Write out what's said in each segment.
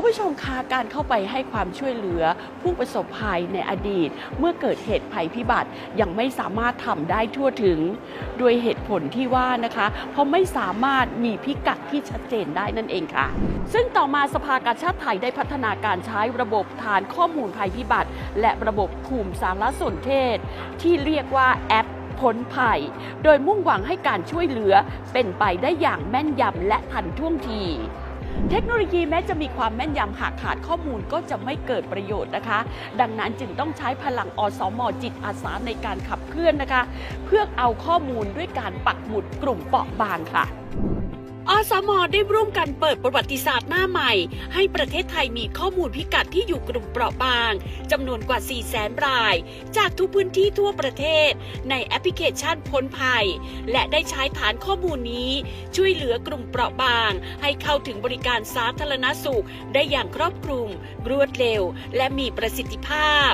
คุณผู้ชมคะการเข้าไปให้ความช่วยเหลือผู้ประสบภัยในอดีต เมื่อเกิดเหตุภัยพิบัติยังไม่สามารถทำได้ทั่วถึงด้วยเหตุผลที่ว่านะคะ เพราะไม่สามารถมีพิกัดที่ชัดเจนได้นั่นเองค่ะ ซึ่งต่อมาสภากาชาติไทยได้พัฒนาการใช้ระบบฐานข้อมูลภัยพิบัติ และระบบภูมิสารสนเทศ ที่เรียกว่าแอปพ้นภัย โดยมุ่งหวังให้การช่วยเหลือเป็นไปได้อย่างแม่นยำและทันท่วงที เทคโนโลยีแม้จะมีความแม่นยำหากขาดข้อมูลก็จะไม่เกิดประโยชน์นะคะ ดังนั้นจึงต้องใช้พลังอสมจิตอาสาในการขับเคลื่อนนะคะ เพื่อเอาข้อมูลด้วยการปักหมุดกลุ่มเปราะบางค่ะ อสมได้ร่วมกันเปิดประวัติศาสตร์หน้าใหม่ ให้ประเทศไทยมีข้อมูลพิกัดที่อยู่กลุ่มเปราะบางจำนวนกว่า 4 0 0แสนราย จากทุกพื้นที่ทั่วประเทศ ในแอปพลิเคชันพ้นภัย และได้ใช้ฐานข้อมูลนี้ ช่วยเหลือกลุ่มเปราะบาง ให้เข้าถึงบริการสาธารณสุข ได้อย่างครอบคลุม รวดเร็ว และมีประสิทธิภาพ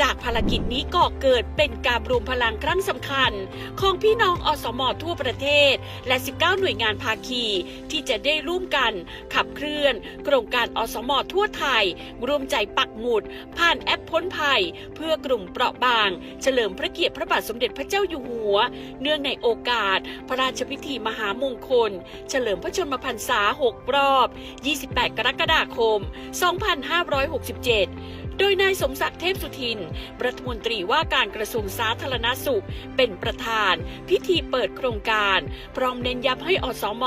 จากภารกิจนี้ก่อเกิดเป็นการรวมพลังครั้งสำคัญ ของพี่น้องอสมทั่วประเทศ และ 19 หน่วยงานภาคี ที่จะได้ร่วมกัน ขับเคลื่อน โครงการอสมทั่วไทย ร่วมใจปักหมุด ผ่านแอปพ้นภัย เพื่อกลุ่มเปราะบาง เฉลิมพระเกียรติพระบาทสมเด็จพระเจ้าอยู่หัว เนื่องในโอกาส พระราชพิธีมหามงคล เฉลิมพระชนมพรรษา 6 รอบ 28 กรกฎาคม 2567 ดยนายสมศักดิ์เทพสุทิน รัฐมนตรีว่าการกระทรวงสาธารณสุข เป็นประธาน พิธีเปิดโครงการ พร้อมเน้นย้ำให้อสม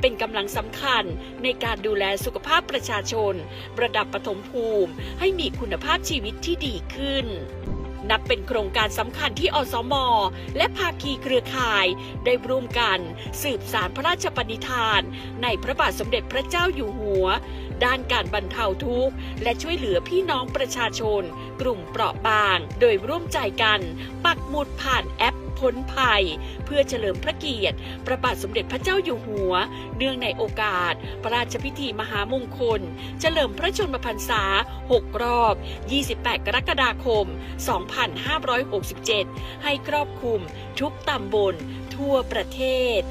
เป็นกำลังสำคัญในการดูแลสุขภาพประชาชน ระดับปฐมภูมิ ให้มีคุณภาพชีวิตที่ดีขึ้น นับเป็นโครงการสำคัญที่อสม และภาคีเครือข่าย ได้ร่วมกัน สืบสารพระราชปณิธาน ในพระบาทสมเด็จพระเจ้าอยู่หัว ด้านการบรรเทาทุกข์ และช่วยเหลือพี่น้องประชาชน กลุ่มเปราะบาง โดยร่วมใจกัน ปักหมุดผ่านแพ้นภัย เพื่อเฉลิมพระเกียรติ พระบาทสมเด็จพระเจ้าอยู่หัว เนื่องในโอกาส พระราชพิธีมหามงคล เฉลิมพระชนมพรรษา 6 รอบ 28 กรกฎาคม 2567 ให้ครอบคลุมทุกตำบลทั่วประเทศ